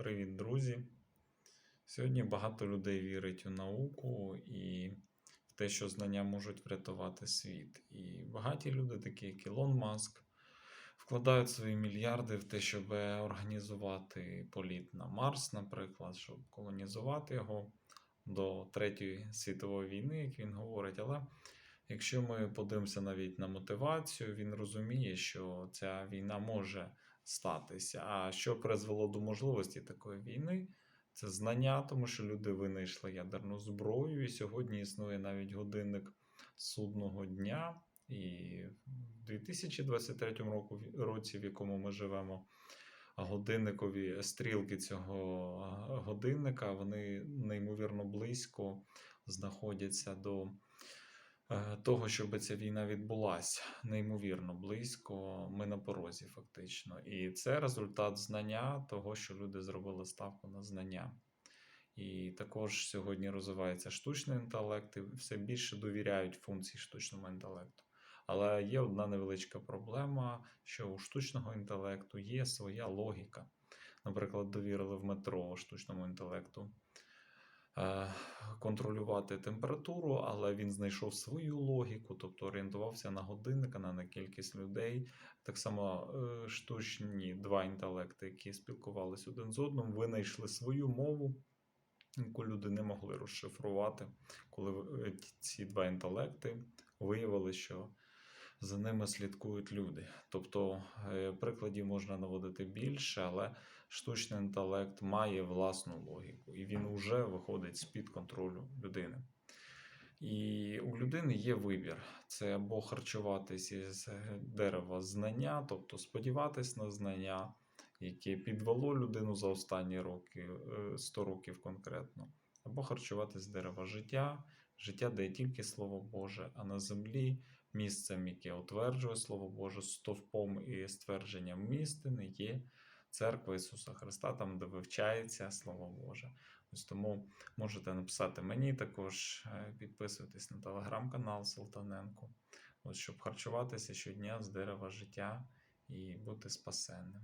Привіт, друзі! Сьогодні багато людей вірить у науку і в те, що знання можуть врятувати світ. І багаті люди, такі як Ілон Маск, вкладають свої мільярди в те, щоб організувати політ на Марс, наприклад, щоб колонізувати його до Третьої світової війни, як він говорить. Але якщо ми подивимося навіть на мотивацію, він розуміє, що ця війна може статися. А що призвело до можливості такої війни? Це знання, тому що люди винайшли ядерну зброю, і сьогодні існує навіть годинник судного дня. І в 2023 року, році, в якому ми живемо, годинникові стрілки цього годинника вони неймовірно близько знаходяться до того, щоб ця війна відбулася. Неймовірно близько. Ми на порозі, фактично. І це результат знання того, що люди зробили ставку на знання. І також сьогодні розвивається штучний інтелект, і все більше довіряють функції штучному інтелекту. Але є одна невеличка проблема, що у штучного інтелекту є своя логіка. Наприклад, довірили в метро штучному інтелекту е, контролювати температуру, але він знайшов свою логіку, тобто орієнтувався на годинника, на кількість людей. Так само е, штучні два інтелекти, які спілкувалися один з одним, винайшли свою мову. Яку люди не могли розшифрувати, коли е, ці два інтелекти виявили, що за ними слідкують люди. Тобто е, прикладів можна наводити більше, але штучний інтелект має власну логіку, і він вже виходить з-під контролю людини. І у людини є вибір: це або харчуватись із дерева знання, тобто сподіватись на знання, яке підвело людину за останні роки, 100 років конкретно, або харчуватись з дерева життя, життя, де є тільки Слово Боже, а на землі місцем, яке утверджує Слово Боже, стовпом і ствердженням містини є церква Ісуса Христа, там, де вивчається Слово Боже. Ось тому можете написати мені також, е, підписуйтесь на телеграм-канал Солтаненко, щоб харчуватися щодня з дерева життя і бути спасенним.